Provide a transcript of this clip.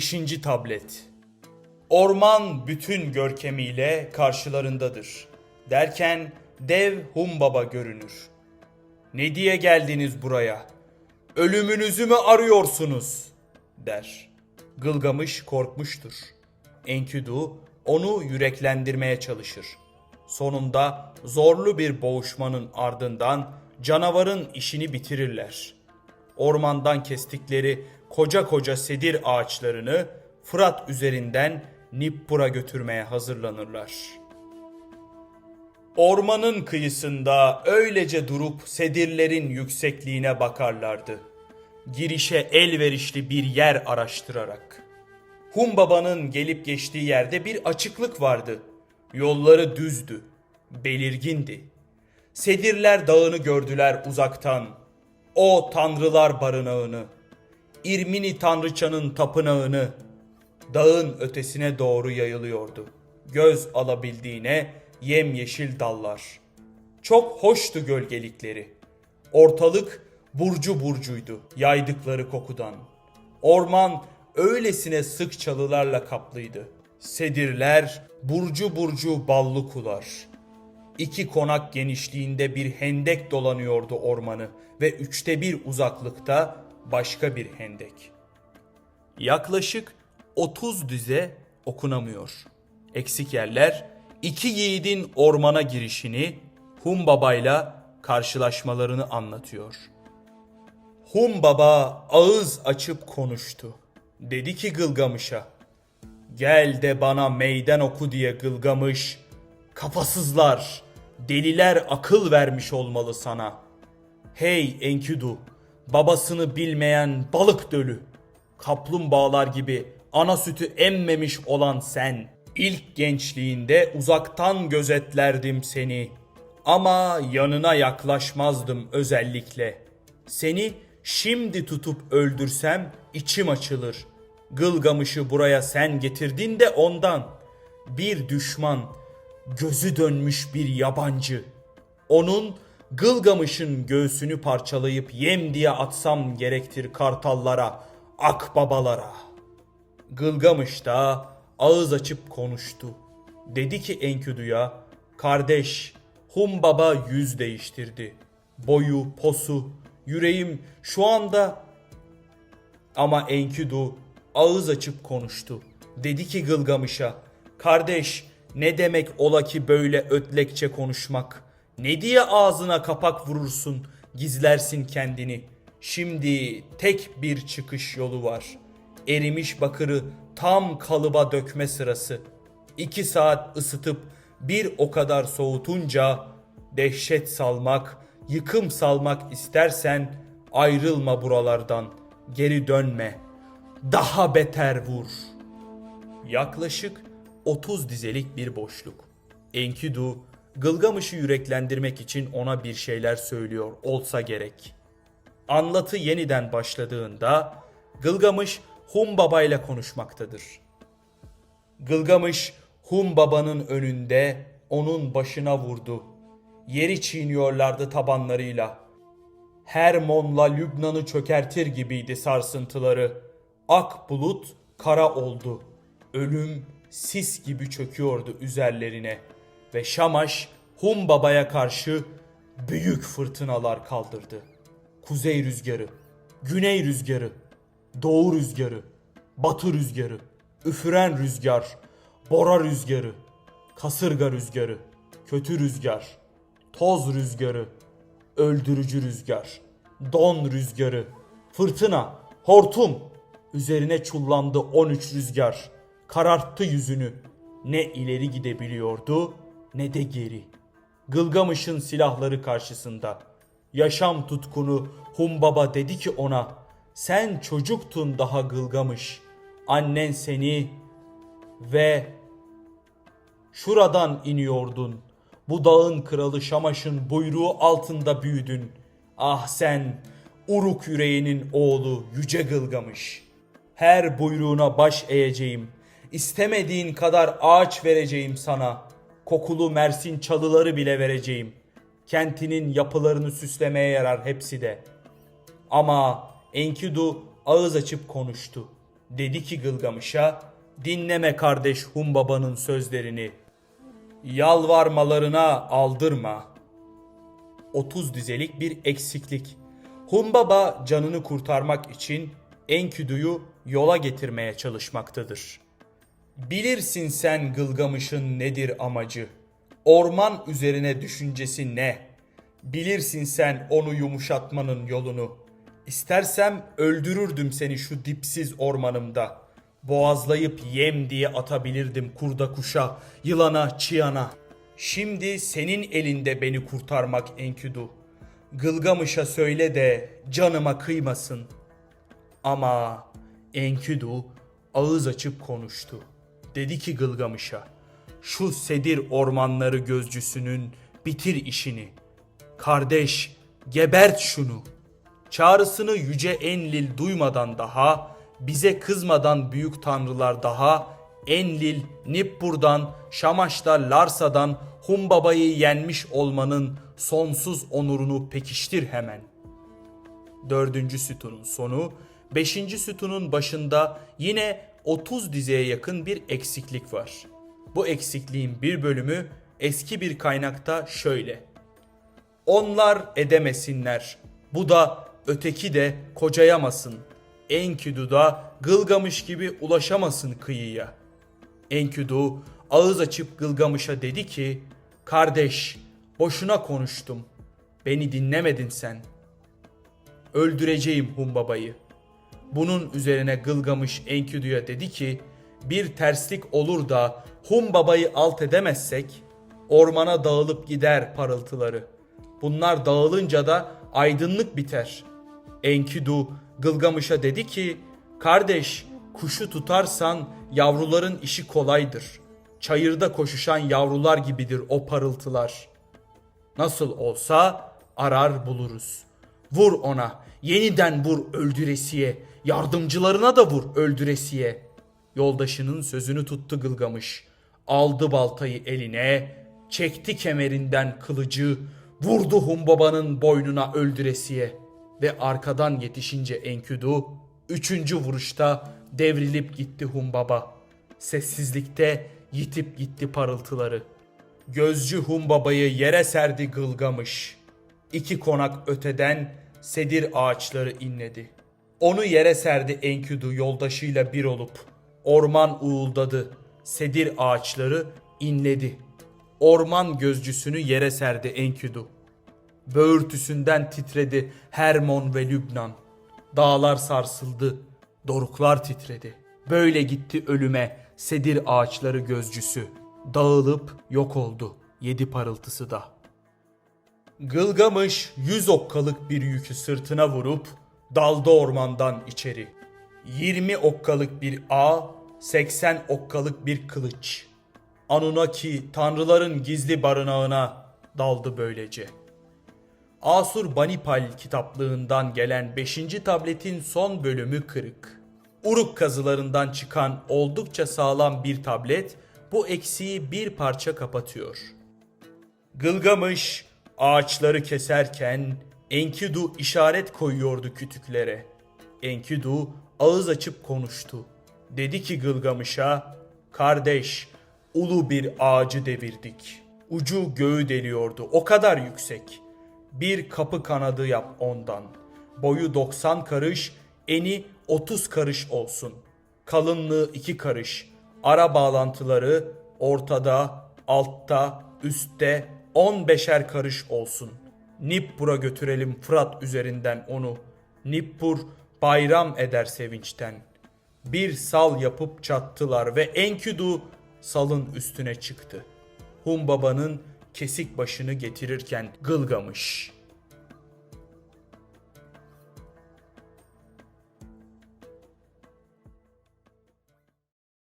5. tablet. Orman bütün görkemiyle karşılarındadır. Derken dev Humbaba görünür. Ne diye geldiniz buraya? Ölümünüzü mü arıyorsunuz? der. Gılgamış korkmuştur. Enkidu onu yüreklendirmeye çalışır. Sonunda zorlu bir boğuşmanın ardından canavarın işini bitirirler. Ormandan kestikleri koca koca sedir ağaçlarını Fırat üzerinden Nippur'a götürmeye hazırlanırlar. Ormanın kıyısında öylece durup sedirlerin yüksekliğine bakarlardı. Girişe elverişli bir yer araştırarak. Humbaba'nın gelip geçtiği yerde bir açıklık vardı. Yolları düzdü, belirgindi. Sedirler dağını gördüler uzaktan. O tanrılar barınağını, İrmini tanrıçanın tapınağını, dağın ötesine doğru yayılıyordu. Göz alabildiğine yemyeşil dallar. Çok hoştu gölgelikleri. Ortalık burcu burcuydu yaydıkları kokudan. Orman öylesine sık çalılarla kaplıydı. Sedirler burcu burcu ballı kular. İki konak genişliğinde bir hendek dolanıyordu ormanı ve üçte bir uzaklıkta başka bir hendek. Yaklaşık 30 düze okunamıyor. Eksik yerler iki yiğidin ormana girişini Hum Baba'yla karşılaşmalarını anlatıyor. Hum Baba ağız açıp konuştu. Dedi ki Gılgamış'a, Gel de bana meydan oku diye Gılgamış, kafasızlar, deliler akıl vermiş olmalı sana. Hey Enkidu, babasını bilmeyen balık dölü, kaplumbağalar gibi ana sütü emmemiş olan sen. İlk gençliğinde uzaktan gözetlerdim seni. Ama yanına yaklaşmazdım özellikle. Seni şimdi tutup öldürsem içim açılır. Gılgamış'ı buraya sen getirdin de ondan. Bir düşman, gözü dönmüş bir yabancı. Onun Gılgamış'ın göğsünü parçalayıp yem diye atsam gerektir kartallara, akbabalara. Gılgamış da ağız açıp konuştu. Dedi ki Enkidu'ya, kardeş Hum Baba yüz değiştirdi. Boyu, posu, yüreğim şu anda... Ama Enkidu ağız açıp konuştu. Dedi ki Gılgamış'a, kardeş ne demek ola ki böyle ötlekçe konuşmak? Ne diye ağzına kapak vurursun, gizlersin kendini? Şimdi tek bir çıkış yolu var. Erimiş bakırı tam kalıba dökme sırası. İki saat ısıtıp bir o kadar soğutunca dehşet salmak, yıkım salmak istersen ayrılma buralardan, geri dönme. Daha beter vur. Yaklaşık 30 dizelik bir boşluk. Enkidu Gılgamış'ı yüreklendirmek için ona bir şeyler söylüyor olsa gerek. Anlatı yeniden başladığında Gılgamış Hum Baba ile konuşmaktadır. Gılgamış Hum Baba'nın önünde onun başına vurdu. Yeri çiğniyorlardı tabanlarıyla. Hermon'la Lübnan'ı çökertir gibiydi sarsıntıları. Ak bulut kara oldu. Ölüm sis gibi çöküyordu üzerlerine. Ve Şamaş Hum Baba'ya karşı büyük fırtınalar kaldırdı. Kuzey rüzgarı, güney rüzgarı, doğu rüzgarı, batı rüzgarı, üfüren rüzgar, bora rüzgarı, kasırga rüzgarı, kötü rüzgar, toz rüzgarı, öldürücü rüzgar, don rüzgarı, fırtına, hortum, üzerine çullandı 13 rüzgar, kararttı yüzünü, ne ileri gidebiliyordu ne de geri. Gılgamış'ın silahları karşısında yaşam tutkunu Humbaba dedi ki ona sen çocuktun daha Gılgamış. Annen seni ve şuradan iniyordun. Bu dağın kralı Şamaş'ın buyruğu altında büyüdün. Ah sen Uruk yüreğinin oğlu yüce Gılgamış. Her buyruğuna baş eğeceğim. İstemediğin kadar ağaç vereceğim sana. Kokulu Mersin çalıları bile vereceğim. Kentinin yapılarını süslemeye yarar hepsi de. Ama Enkidu ağız açıp konuştu. Dedi ki Gılgamış'a, dinleme kardeş Humbaba'nın sözlerini. Yalvarmalarına aldırma. 30 dizelik bir eksiklik. Humbaba canını kurtarmak için Enkidu'yu yola getirmeye çalışmaktadır. Bilirsin sen Gılgamış'ın nedir amacı? Orman üzerine düşüncesi ne? Bilirsin sen onu yumuşatmanın yolunu. İstersem öldürürdüm seni şu dipsiz ormanımda. Boğazlayıp yem diye atabilirdim kurda kuşa, yılana, çiyana. Şimdi senin elinde beni kurtarmak Enkidu. Gılgamış'a söyle de canıma kıymasın.'' Ama Enkidu ağız açıp konuştu. Dedi ki Gılgamış'a, şu sedir ormanları gözcüsünün bitir işini. Kardeş gebert şunu. Çağrısını yüce Enlil duymadan daha, bize kızmadan büyük tanrılar daha, Enlil, Nippur'dan, Şamaş'ta, Larsa'dan Humbaba'yı yenmiş olmanın sonsuz onurunu pekiştir hemen.'' dördüncü sütunun sonu, beşinci sütunun başında yine 30 dizeye yakın bir eksiklik var. Bu eksikliğin bir bölümü eski bir kaynakta şöyle. Onlar edemesinler. Bu da öteki de kocayamasın. Enkidu da Gılgamış gibi ulaşamasın kıyıya. Enkidu ağız açıp Gılgamış'a dedi ki, Kardeş, boşuna konuştum. Beni dinlemedin sen.'' öldüreceğim Humbaba'yı. Bunun üzerine Gılgamış Enkidu'ya dedi ki bir terslik olur da Humbaba'yı alt edemezsek ormana dağılıp gider parıltıları. Bunlar dağılınca da aydınlık biter. Enkidu Gılgamış'a dedi ki kardeş kuşu tutarsan yavruların işi kolaydır. Çayırda koşuşan yavrular gibidir o parıltılar. Nasıl olsa arar buluruz.'' Vur ona, yeniden vur öldüresiye, yardımcılarına da vur öldüresiye. Yoldaşının sözünü tuttu Gılgamış. Aldı baltayı eline, çekti kemerinden kılıcı, vurdu Humbaba'nın boynuna öldüresiye. Ve arkadan yetişince Enkidu, üçüncü vuruşta devrilip gitti Humbaba. Sessizlikte yitip gitti parıltıları. Gözcü Humbaba'yı yere serdi Gılgamış.'' İki konak öteden sedir ağaçları inledi. Onu yere serdi Enkidu yoldaşıyla bir olup. Orman uğuldadı. Sedir ağaçları inledi. Orman gözcüsünü yere serdi Enkidu. Böğürtüsünden titredi Hermon ve Lübnan. Dağlar sarsıldı, doruklar titredi. Böyle gitti ölüme sedir ağaçları gözcüsü. Dağılıp yok oldu yedi parıltısı da.'' Gılgamış yüz okkalık bir yükü sırtına vurup daldı ormandan içeri. 20 okkalık bir ağ, 80 okkalık bir kılıç. Anunnaki tanrıların gizli barınağına daldı böylece. Asur Banipal kitaplığından gelen 5. tabletin son bölümü kırık. Uruk kazılarından çıkan oldukça sağlam bir tablet bu eksiği bir parça kapatıyor. Gılgamış Ağaçları keserken Enkidu işaret koyuyordu kütüklere. Enkidu ağız açıp konuştu. Dedi ki Gılgamış'a, kardeş ulu bir ağacı devirdik. Ucu göğü deliyordu o kadar yüksek. Bir kapı kanadı yap ondan. Boyu 90 karış, eni 30 karış olsun. Kalınlığı 2 karış. Ara bağlantıları ortada, altta, üstte 15'er karış olsun. Nippur'a götürelim Fırat üzerinden onu. Nippur bayram eder sevinçten. Bir sal yapıp çattılar ve Enkidu salın üstüne çıktı. Humbaba'nın kesik başını getirirken Gılgamış